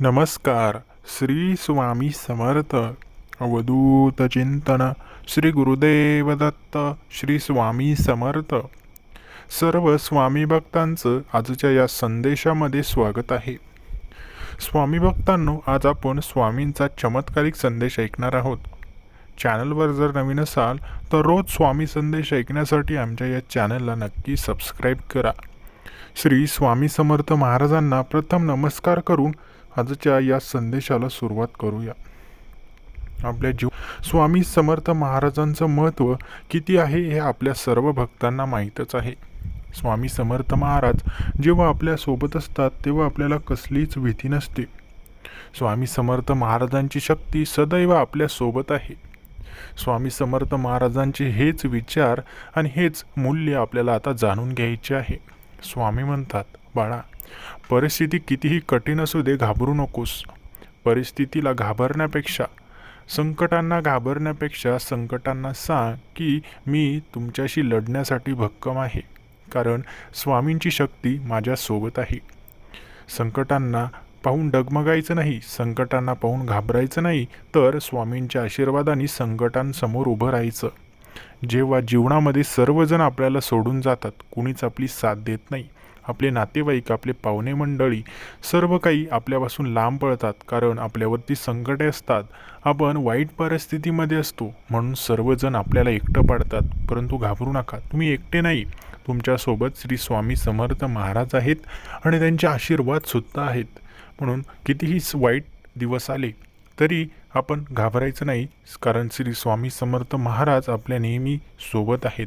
नमस्कार. श्री स्वामी समर्थ. अवधूत चिंतन. श्री गुरुदेव दत्त. श्री स्वामी समर्थ. सर्व स्वामी भक्तांचं आजच्या या संदेशामध्ये स्वागत आहे. स्वामी भक्तांनो आज आपण स्वामींचा चमत्कारिक संदेश ऐकणार आहोत. चॅनलवर जर नवीन असाल तर रोज स्वामी संदेश ऐकण्यासाठी आमच्या या चॅनलला नक्की सबस्क्राईब करा. श्री स्वामी समर्थ महाराजांना प्रथम नमस्कार करून आजच्या या संदेशाला सुरुवात करूया. आपल्या जीव स्वामी समर्थ महाराजांचं महत्त्व किती आहे हे आपल्या सर्व भक्तांना माहीतच आहे. स्वामी समर्थ महाराज जेव्हा आपल्यासोबत असतात तेव्हा आपल्याला कसलीच भीती नसते. स्वामी समर्थ महाराजांची शक्ती सदैव आपल्यासोबत आहे. स्वामी समर्थ महाराजांचे हेच विचार आणि हेच मूल्य आपल्याला आता जाणून घ्यायचे आहे. स्वामी म्हणतात बाळा परिस्थिती कितीही कठीण असू दे घाबरू नकोस. परिस्थितीला घाबरण्यापेक्षा संकटांना घाबरण्यापेक्षा संकटांना सांग की मी तुमच्याशी लढण्यासाठी भक्कम आहे कारण स्वामींची शक्ती माझ्यासोबत आहे. संकटांना पाहून डगमगायचं नाही संकटांना पाहून घाबरायचं नाही तर स्वामींच्या आशीर्वादाने संकटांसमोर उभं राहायचं. जेव्हा जीवनामध्ये सर्वजण आपल्याला सोडून जातात कुणीच आपली साथ देत नाही. आपले नातेवाईक आपले पाहुणे मंडळी सर्व काही आपल्यापासून लांब पळतात कारण आपल्यावरती संकटे असतात. आपण वाईट परिस्थितीमध्ये असतो म्हणून सर्वजण आपल्याला एकटं पाडतात. परंतु घाबरू नका तुम्ही एकटे नाही. तुमच्यासोबत श्री स्वामी समर्थ महाराज आहेत आणि त्यांचे आशीर्वादसुद्धा आहेत. म्हणून कितीही वाईट दिवस आले तरी आपण घाबरायचं नाही कारण श्री स्वामी समर्थ महाराज आपल्या नेहमी सोबत आहेत.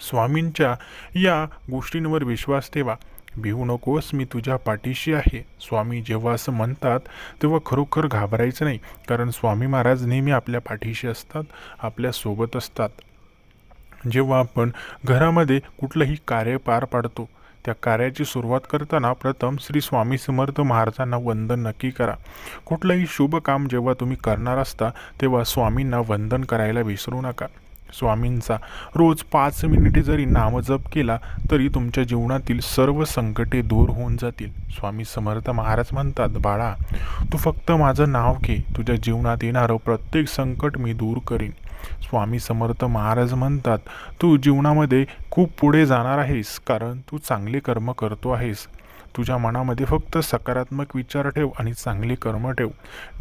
स्वामींच्या या गोष्टींवर विश्वास ठेवा. भिवू नकोस मी तुझ्या पाठीशी आहे. स्वामी जेव्हा असं म्हणतात तेव्हा खरोखर घाबरायचं नाही कारण स्वामी महाराज नेहमी आपल्या पाठीशी असतात आपल्यासोबत असतात. जेव्हा आपण घरामध्ये कुठलंही कार्य पार पाडतो त्या कार्याची सुरुवात करताना प्रथम श्री स्वामी समर्थ महाराजांना वंदन नक्की करा. कुठलंही शुभ काम जेव्हा तुम्ही करणार असता तेव्हा स्वामींना वंदन करायला विसरू नका. स्वामींचा. रोज पाच मिनिटे जरी नामजप केला तरी तुमच्या जीवनातील सर्व संकटे दूर होऊन जातील. स्वामी समर्थ महाराज म्हणतात बाळा तू फक्त माझं नाव घे. तुझ्या जीवनात येणारं प्रत्येक संकट मी दूर करीन. स्वामी समर्थ महाराज म्हणतात तू जीवनामध्ये खूप पुढे जाणार आहेस कारण तू चांगले कर्म करतो आहेस. तुझ्या मनामध्ये फक्त सकारात्मक विचार ठेव आणि चांगले कर्म ठेव.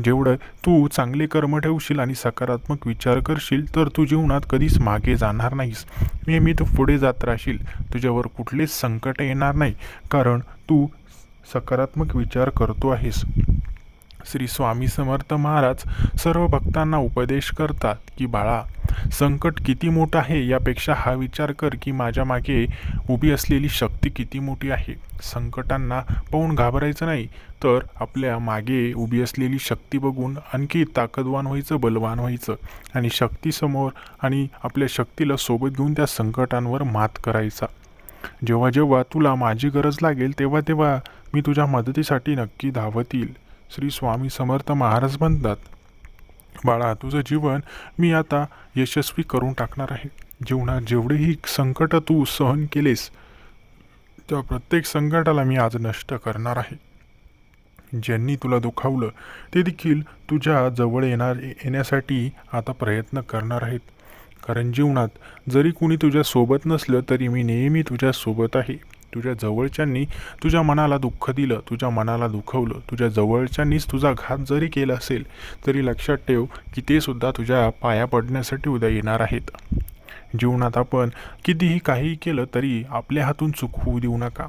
जेवढं तू चांगले कर्म ठेवशील आणि सकारात्मक विचार करशील तर तू जीवनात कधीच मागे जाणार नाहीस. नेहमी तू पुढे जात राहशील. तुझ्यावर कुठलेच संकट येणार नाही कारण तू सकारात्मक विचार करतो आहेस. श्री स्वामी समर्थ महाराज सर्व भक्तांना उपदेश करतात की बाळा संकट किती मोठं आहे यापेक्षा हा विचार कर की माझ्या मागे उभी असलेली शक्ती किती मोठी आहे. संकटांना पाहून घाबरायचं नाही तर आपल्या मागे उभी असलेली शक्ती बघून आणखी ताकदवान व्हायचं बलवान व्हायचं आणि शक्तीसमोर आणि आपल्या शक्तीला सोबत घेऊन त्या संकटांवर मात करायचा. जेव्हा जेव्हा तुला माझी गरज लागेल तेव्हा तेव्हा मी तुझ्या मदतीसाठी नक्की धावत येईल. श्री स्वामी समर्थ महाराज म्हणतात बाळा तुझं जीवन मी आता यशस्वी करून टाकणार आहे. जीवनात जेवढेही संकट तू सहन केलेस त्या प्रत्येक संकटाला मी आज नष्ट करणार आहे. ज्यांनी तुला दुखावलं ते देखील तुझ्या जवळ येणार येण्यासाठी आता प्रयत्न करणार आहेत. कारण जीवनात जरी कुणी तुझ्या सोबत नसलं तरी मी नेहमी तुझ्यासोबत आहे. तुझ्या जवळच्यांनी तुझ्या मनाला दुःख दिलं तुझ्या मनाला दुखवलं तुझ्या जवळच्यांनीच तुझा घात जरी केला असेल तरी लक्षात ठेव की ते सुद्धा तुझ्या पाया पडण्यासाठी उद्या येणार आहेत. जीवनात आपण कितीही काहीही केलं तरी आपल्या हातून चूक होऊ देऊ नका.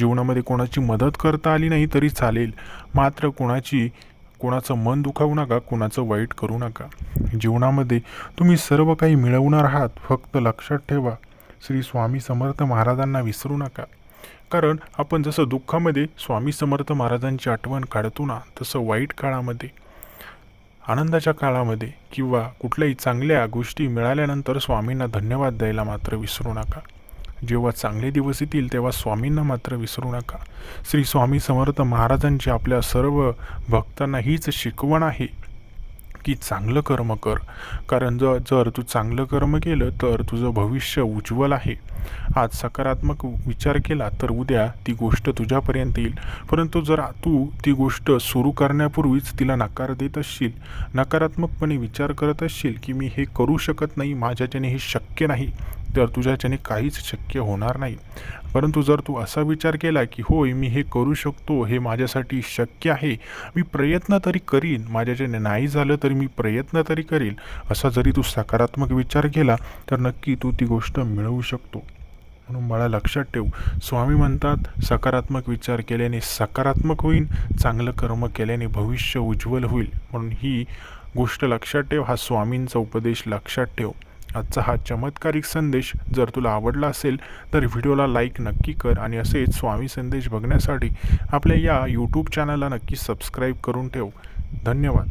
जीवनामध्ये कोणाची मदत करता आली नाही तरी चालेल मात्र कोणाची कोणाचं मन दुखावू नका कोणाचं वाईट करू नका. जीवनामध्ये तुम्ही सर्व काही मिळवणार आहात फक्त लक्षात ठेवा श्री स्वामी समर्थ महाराजांना विसरू नका. कारण आपण जसं दुःखामध्ये स्वामी समर्थ महाराजांची आठवण काढतो ना तसं वाईट काळामध्ये आनंदाच्या काळामध्ये किंवा कुठल्याही चांगल्या गोष्टी मिळाल्यानंतर स्वामींना धन्यवाद द्यायला मात्र विसरू नका. जेव्हा चांगले दिवस येतील तेव्हा स्वामींना मात्र विसरू नका. श्री स्वामी समर्थ महाराजांची आपल्या सर्व भक्तांना हीच शिकवण आहे. की चांगलं कर्म कर. कारण जर जर तू चांगलं कर्म केलं तर तुझं भविष्य उज्ज्वल आहे. आज सकारात्मक विचार केला तर उद्या ती गोष्ट तुझ्यापर्यंत येईल. परंतु जर तू ती गोष्ट सुरू करण्यापूर्वीच तिला नकार देत असशील नकारात्मकपणे विचार करत असशील की मी हे करू शकत नाही माझ्याच्याने हे शक्य नाही तर तुझ्याच्याने काहीच शक्य होणार नाही. परंतु जर तू असा विचार केला की होय मी हे करू शकतो हे माझ्यासाठी शक्य आहे मी प्रयत्न तरी करीन माझ्याच्याने नाही झालं तरी मी प्रयत्न तरी करीन असा जरी तू सकारात्मक विचार केला तर नक्की तू ती गोष्ट मिळवू शकतो. म्हणून मला लक्षात ठेव. स्वामी म्हणतात सकारात्मक विचार केल्याने सकारात्मक होईल चांगलं कर्म केल्याने भविष्य उज्ज्वल होईल. म्हणून ही गोष्ट लक्षात ठेव हा स्वामींचा उपदेश लक्षात ठेव. आजचा हा चमत्कारिक संदेश जर तुला आवडला असेल तर व्हिडिओला लाईक नक्की कर आणि असेच स्वामी संदेश बघण्यासाठी आपल्या या यूट्यूब चॅनलला नक्की सबस्क्राईब करून ठेव. धन्यवाद.